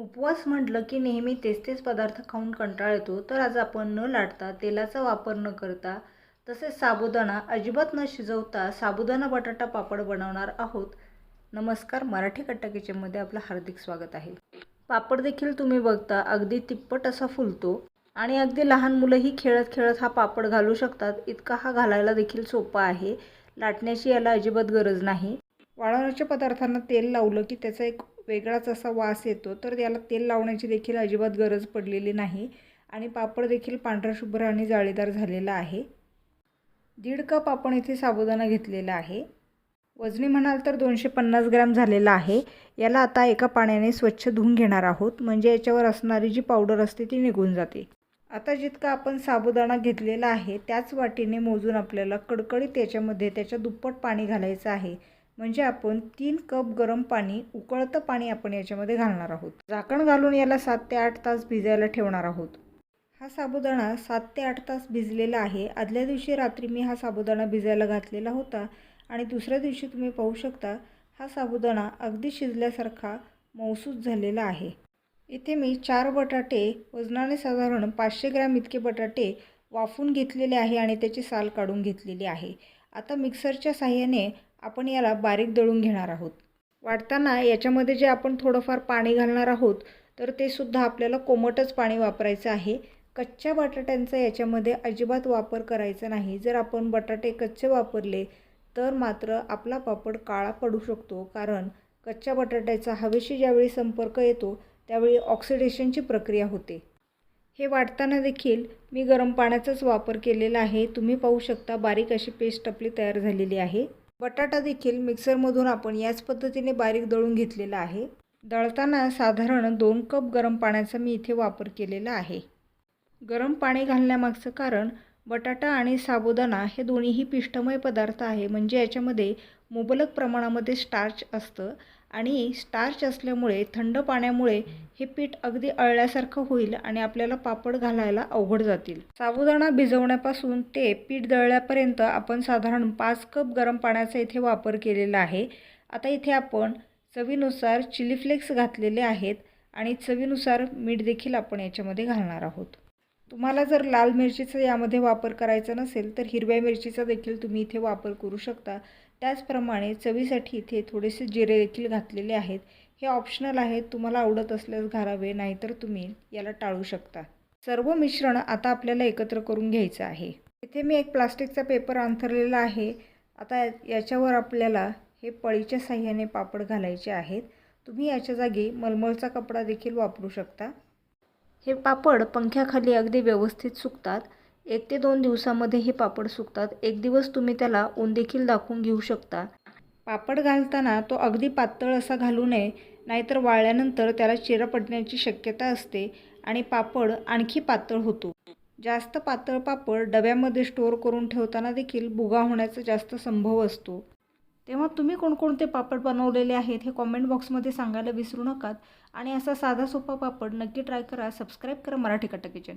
उपवास म्हटलं की नेहमी तेच तेच पदार्थ खाऊन कंटाळा येतो. तर आज आपण न लाटता तेलाचा वापर न करता तसेच साबुदाणा अजिबात न शिजवता साबुदाणा बटाटा पापड बनवणार आहोत. नमस्कार मराठी कट्टा किचनमध्ये आपलं हार्दिक स्वागत आहे. पापड देखील तुम्ही बघता अगदी तिप्पट असा फुलतो. आणि अगदी लहान मुलंही खेळत खेळत हा पापड घालू शकतात. इतका हा घालायला देखील सोपा आहे. लाटण्याची याला अजिबात गरज नाही. वाळवण्याच्या पदार्थांना तेल लावलं की त्याचा एक वेगळाच असा वास येतो तर याला तेल लावण्याची देखील अजिबात गरज पडलेली नाही आणि पापड देखील पांढरा शुभ्र आणि जाळीदार झालेला आहे. दीड कप आपण इथे साबुदाणा घेतलेला आहे. वजनी म्हणाल तर दोनशे पन्नास ग्रॅम झालेला आहे. याला आता एका पाण्याने स्वच्छ धुवून घेणार आहोत म्हणजे याच्यावर असणारी जी पावडर असते ती निघून जाते. आता जितका आपण साबुदाणा घेतलेला आहे त्याच वाटीने मोजून आपल्याला कडकडीत त्याच्यामध्ये त्याच्या दुप्पट पाणी घालायचं आहे. म्हणजे आपण तीन कप गरम पाणी उकळतं पाणी आपण याच्यामध्ये घालणार आहोत. झाकण घालून याला सात ते आठ तास भिजायला ठेवणार आहोत. हा साबुदाणा सात ते आठ तास भिजलेला आहे. आदल्या दिवशी रात्री मी हा साबुदाणा भिजायला घातलेला होता आणि दुसऱ्या दिवशी तुम्ही पाहू शकता हा साबुदाणा अगदी शिजल्यासारखा मौसूस झालेला आहे. इथे मी चार बटाटे वजनाने साधारण पाचशे ग्रॅम इतके बटाटे वाफून घेतलेले आहे आणि त्याची साल काढून घेतलेली आहे. आता मिक्सरच्या साह्याने आपण याला बारीक दळून घेणार आहोत. वाटताना याच्यामध्ये जे आपण थोडंफार पाणी घालणार आहोत तर ते सुद्धा आपल्याला कोमटच पाणी वापरायचं आहे. कच्च्या बटाट्यांचा याच्यामध्ये अजिबात वापर करायचा नाही. जर आपण बटाटे कच्चे वापरले तर मात्र आपला पापड काळा पडू शकतो. कारण कच्च्या बटाट्याचा हवेशी ज्यावेळी संपर्क येतो त्यावेळी ऑक्सिडेशनची प्रक्रिया होते. हे वाटताना देखील मी गरम पाण्याचाच वापर केलेला आहे. तुम्ही पाहू शकता बारीक अशी पेस्ट आपली तयार झालेली आहे. बटाटा देखील मिक्सरमधून आपण याच पद्धतीने बारीक दळून घेतलेला आहे. दळताना साधारण दोन कप गरम पाण्याचा मी इथे वापर केलेला आहे. गरम पाणी घालण्यामागचं कारण बटाटा आणि साबुदाणा हे दोन्हीही पिष्टमय पदार्थ आहे. म्हणजे याच्यामध्ये मुबलक प्रमाणामध्ये स्टार्च असतं. आणि स्टार्च असल्यामुळे थंड पाण्यामुळे हे पीठ अगदी अळल्यासारखं होईल आणि आपल्याला पापड घालायला अवघड जातील. साबुदाणा भिजवण्यापासून ते पीठ दळल्यापर्यंत आपण साधारण पाच कप गरम पाण्याचा इथे वापर केलेला आहे. आता इथे आपण चवीनुसार चिली फ्लेक्स घातलेले आहेत आणि चवीनुसार मीठ देखील आपण याच्यामध्ये घालणार आहोत. तुम्हाला जर लाल मिरचीचा यामध्ये वापर करायचा नसेल तर हिरव्या मिरचीचा देखील तुम्ही इथे वापर करू शकता. त्याचप्रमाणे चवीसाठी इथे थोडेसे जिरे देखील घातलेले आहेत. हे ऑप्शनल आहेत. तुम्हाला आवडत असल्यास घालावे नाहीतर तुम्ही याला टाळू शकता. सर्व मिश्रण आता आपल्याला एकत्र करून घ्यायचं आहे. इथे मी एक प्लास्टिकचा पेपर अंथरलेला आहे. आता याच्यावर आपल्याला हे पळीच्या साह्याने पापड घालायचे आहेत. तुम्ही याच्या जागी मलमलचा कपडा देखील वापरू शकता. हे पापड पंख्याखाली अगदी व्यवस्थित सुकतात. एक ते दोन दिवसामध्ये हे पापड सुकतात. एक दिवस तुम्ही त्याला ऊन देखील दाखवून घेऊ शकता. पापड घालताना तो अगदी पातळ असा घालू नये नाहीतर वाळल्यानंतर त्याला चिरा पडण्याची शक्यता असते आणि पापड आणखी पातळ होतो. जास्त पातळ पापड डब्यामध्ये स्टोअर करून ठेवताना देखील भुगा होण्याचा जास्त संभव असतो. तेव्हा तुम्ही कोणकोणते पापड बनवलेले आहेत हे कॉमेंट बॉक्समध्ये सांगायला विसरू नका. आणि असा साधा सोपा पापड नक्की ट्राय करा. सबस्क्राईब करा मराठी कट्टा किचन